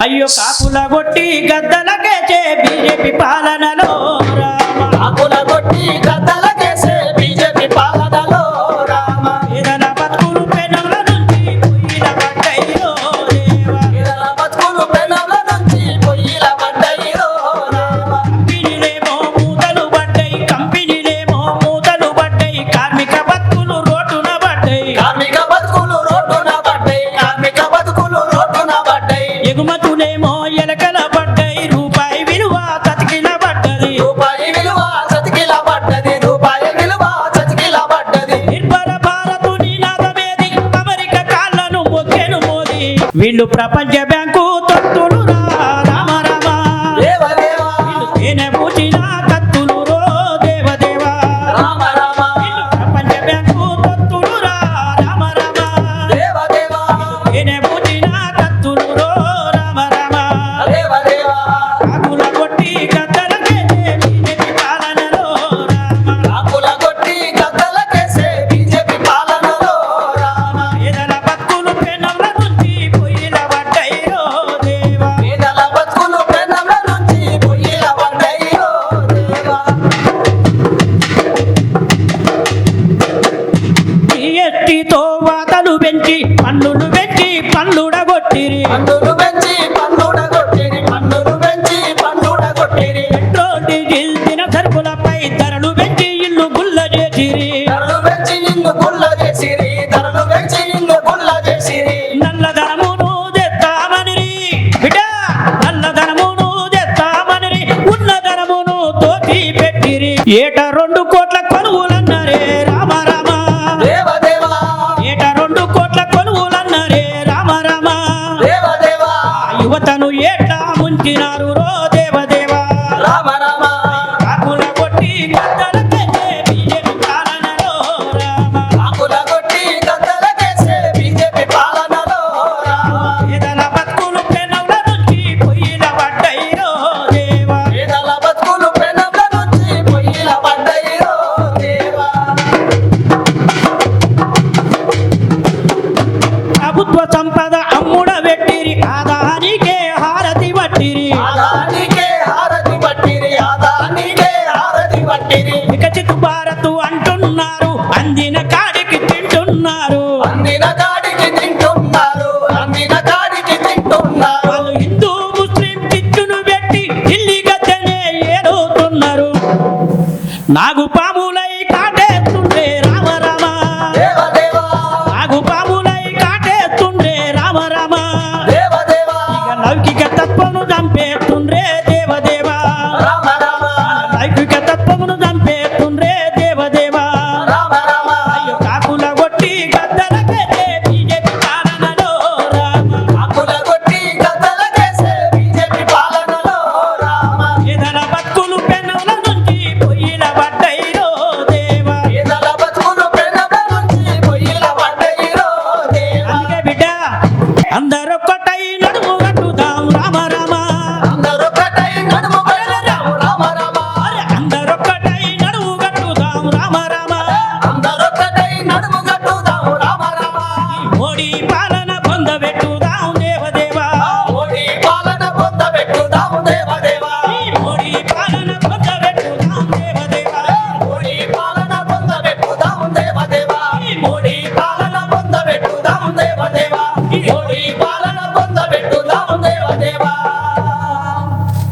అయ్యో కాపుల కొట్టి గద్దలకేచే బీజేపీ పాలనలో రామ. కాకుల కొట్టి గద్దలకే వీళ్ళు ప్రపంచ బ్యాంకు తొత్తులు రా రామ రామ. దేవదేవా తేనె పూచిన కత్తులు రో దేవదేవా రామ రామ. ప్రపంచ బ్యాంకు తొత్తులు రా రామ రామ. దేవదేవా తేనె పూచిన కత్తులు రో రామ రామ. పెంచి పన్నులు పెంచి పన్నుడగొట్టిరి పన్నులు పెంచి పన్నుడ కొట్టిరి. పన్నులు పెంచి పన్నుడ కొట్టిరి. పెట్రోల్ డీజిల్ దిన సరుకులపై ధరలు పెంచి ఇల్లు గుల్ల చేసిరి. ధరలు పెంచి గుల్ల చేసిరి. ధరలు పెంచి నిన్ను గుల్ల చేసిరి. నల్లధనమును తెస్తామనిరి. బిడ్డ నల్లధనమును తెస్తామనిరి. ఉన్న ధనమును తోటి పెట్టిరి ఏట రెండు కోట్ల పద అమ్ముడ వెట్టిరి ఆదానికే హారతి పట్టిరి. ఆదానికే హారతి పట్టిరి. ఆదానికే హారతి పట్టిరి. వికసిత భారతు అంటున్నారు. అందిన కాడికి తింటున్నారు. అందిన కాడికి తింటున్నారు. అందిన కాడికి తింటున్నారు. వాళ్ళు హిందూ ముస్లిం చిచ్చును పెట్టి ఇల్లి గద్దెనే ఏలుతున్నారు. నాగుపా